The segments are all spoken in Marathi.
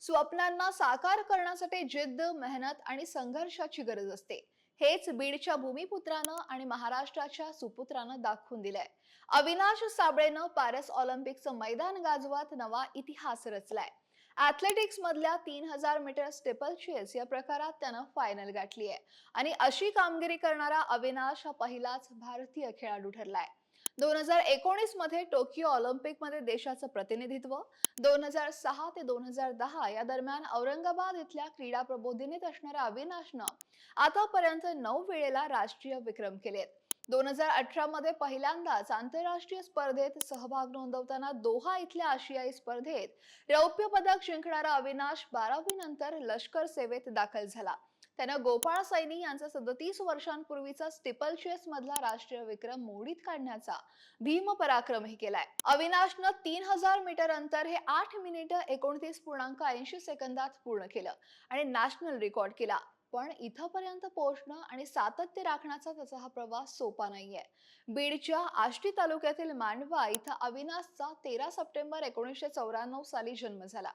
स्वप्नांना साकार करण्यासाठी जिद्द मेहनत आणि संघर्षाची गरज असते. हेच बीडच्या भूमिपुत्रानं आणि महाराष्ट्राच्या सुपुत्रानं दाखवून दिलंय. अविनाश साबळेनं पॅरिस ऑलिम्पिकचं मैदान गाजवत नवा इतिहास रचलाय. ऍथलेटिक्स मधल्या तीन हजार मीटर स्टेपल चेस या प्रकारात त्यानं फायनल गाठली आहे आणि अशी कामगिरी करणारा अविनाश हा पहिलाच भारतीय खेळाडू ठरलाय. दोन हजार एकोणीसमध्ये टोकियो ऑलिम्पिकमध्ये देशाचं प्रतिनिधित्व दोन हजार सहा ते दोन हजार दहा या दरम्यान औरंगाबाद इथल्या क्रीडा प्रबोधिनीत असणाऱ्या अविनाशनं आतापर्यंत नऊ वेळेला राष्ट्रीय विक्रम केलेत. दोन हजार अठरा मध्ये पहिल्यांदाच आंतरराष्ट्रीय स्पर्धेत सहभाग नोंदवताना दोहा इथल्या आशियाई स्पर्धेत रौप्य पदक जिंकणारा अविनाश बारावी नंतर लष्कर सेवेत दाखल झाला. त्यानं गोपाळ सैनी यांचा सदतीस वर्षांपूर्वीचा स्टिपल चेस मधला राष्ट्रीय विक्रम मोडीत काढण्याचा भीम पराक्रमही केलाय. अविनाशनं तीन हजार मीटर अंतर हे आठ मिनिटं एकोणतीस पूर्णांक ऐंशी सेकंदात पूर्ण केलं आणि नॅशनल रेकॉर्ड केला. पण इथंपर्यंत पोहोचणं आणि सातत्य राखण्याचा त्याचा हा प्रवास सोपा नाहीये. बीडच्या आष्टी तालुक्यातील मांडवा इथं अविनाशचा तेरा सप्टेंबर एकोणीसशे चौऱ्याण्णव साली जन्म झाला.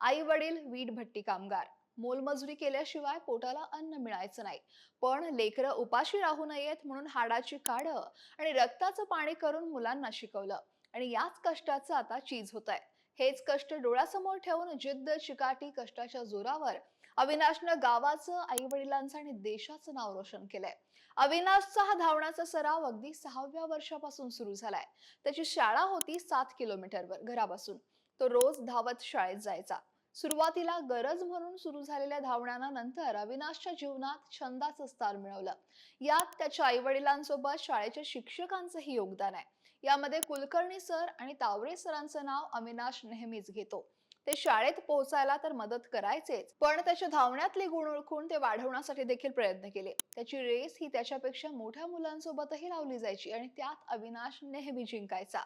आई वडील वीट भट्टी कामगार. मोलमजुरी केल्याशिवाय पोटाला अन्न मिळायचं नाही. पण लेकरं उपाशी राहू नयेत म्हणून हाडाची काढं आणि रक्ताचं पाणी करून मुलांना शिकवलं. आणि याच कष्टाचं आता चीज होत आहे हेच कष्ट डोळ्यासमोर ठेवून जिद्द चिकाटी कष्टाच्या जोरावर अविनाशनं गावाचं आई वडिलांचं आणि देशाचं नाव रोशन केलंय. अविनाशचा हा धावण्याचा सराव अगदी सहाव्या वर्षापासून सुरू झालाय. त्याची शाळा होती सात किलोमीटरवर घरापासून. तो रोज धावत शाळेत जायचा. सुरुवातीला गरज म्हणून सुरू झालेल्या धावण्यानं नंतर अविनाशच्या जीवनात छंदाचं स्थान मिळवलं. यात त्याच्या आई वडिलांसोबत शाळेच्या शिक्षकांचंही योगदान आहे. यामध्ये कुलकर्णी सर आणि तावरे सरांचं नाव अविनाश नेहमीच घेतो. ते शाळेत पोहोचायला तर मदत करायचेच पण त्याच्या धावण्यातले गुण ओळखून ते वाढवण्यासाठी देखील प्रयत्न केले. त्याची रेस ही त्याच्यापेक्षा मोठ्या मुलांसोबतही लावली जायची आणि त्यात अविनाश नेहमी जिंकायचा.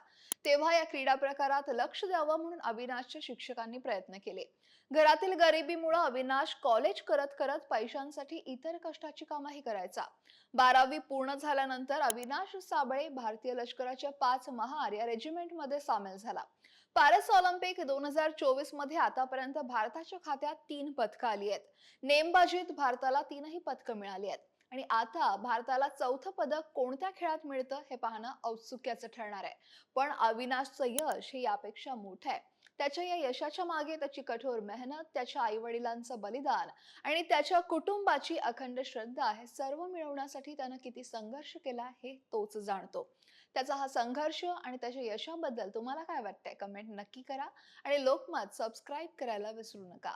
तेव्हा या क्रीडा प्रकारात लक्ष द्यावं म्हणून अविनाशच्या शिक्षकांनी प्रयत्न केले. घरातील गरिबीमुळे अविनाश कॉलेज करत करत पैशांसाठी इतर कष्टाची कामही करायचा. बारावी पूर्ण झाल्यानंतर अविनाश साबळे भारतीय लष्कराच्या पाच महार या रेजिमेंटमध्ये सामील झाला. पॅरिस ऑलिम्पिक दोन हजार चोवीसमध्ये आतापर्यंत भारताच्या खात्यात तीन पदकं आली आहेत. नेमबाजीत भारताला तीनही पदकं मिळाली आहेत. आणि आता भारताला चौथं पदक कोणत्या खेळात मिळतं हे पाहणं औत्सुक्याचं ठरणार आहे. पण अविनाशचं यश हे यापेक्षा मोठं आहे. त्याच्या या यशाच्या मागे त्याची कठोर मेहनत त्याच्या आई वडिलांचं बलिदान आणि त्याच्या कुटुंबाची अखंड श्रद्धा हे सर्व मिळवण्यासाठी त्यानं किती संघर्ष केला हे तोच जाणतो. त्याचा हा संघर्ष आणि त्याच्या यशाबद्दल तुम्हाला काय वाटतंय? कमेंट नक्की करा आणि लोकमत सबस्क्राईब करायला विसरू नका.